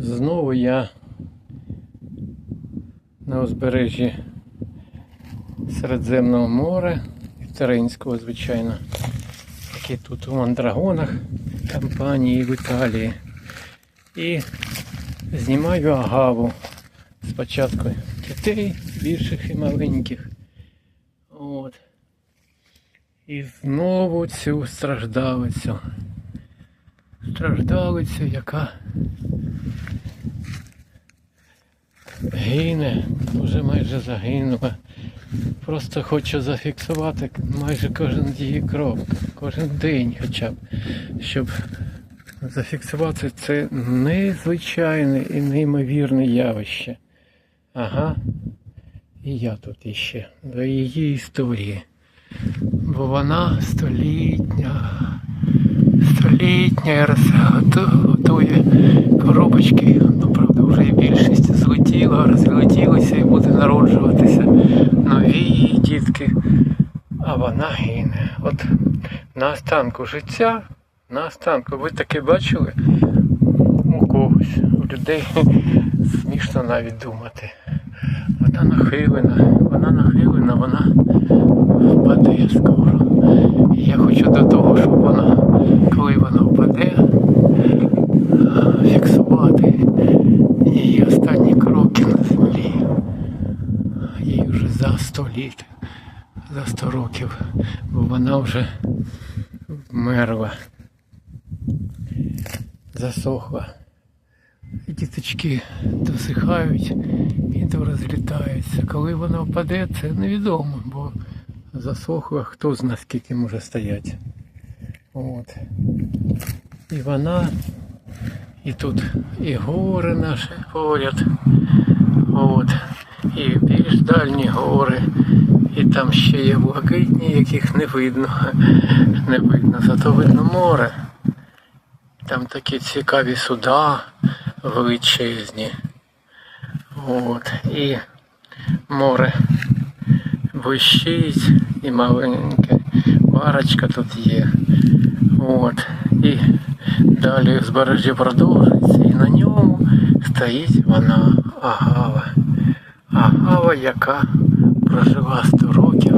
Знову я на узбережжі Середземного моря і Теренського, звичайно. Які тут у мандрагонах компанії в Італії. І знімаю агаву. Спочатку дітей більших і маленьких. От. І знову цю страждалицю. Страждалицю, яка гине, вже майже загинула. Просто хочу зафіксувати майже кожен її крок, кожен день хоча б, щоб зафіксувати це незвичайне і неймовірне явище. Ага. І я тут іще до її історії. Бо вона столітня, столітня роз- готує коробочки. Ну, правда, вже більшість злетіла, розлетілися і буде народжуватися нові її дітки. А вона гине. От на останку життя, на останку, ви таке бачили? У когось, у людей смішно навіть думати. Вона нахилена, вона нахилена, вона впаде скоро. Я хочу до того, щоб вона, коли вона впаде, а, фіксувати її останні кроки на землі. Їй вже за 100 літ, за 100 років, бо вона вже вмерла, засохла. Діточки досихають і розлітаються. Коли вона впаде, це невідомо, бо засохла, хто зна скільки може стояти. От. І вона, і тут і гори наші поряд. От. І більш дальні гори. І там ще є блакитні, яких не видно. Не видно, зато видно море. Там такі цікаві суда величезні. От. І море блищить і маленьке. Барочка тут є. От. І далі узбережжя продовжується. І на ньому стоїть вона агава. Агава, яка прожила 100 років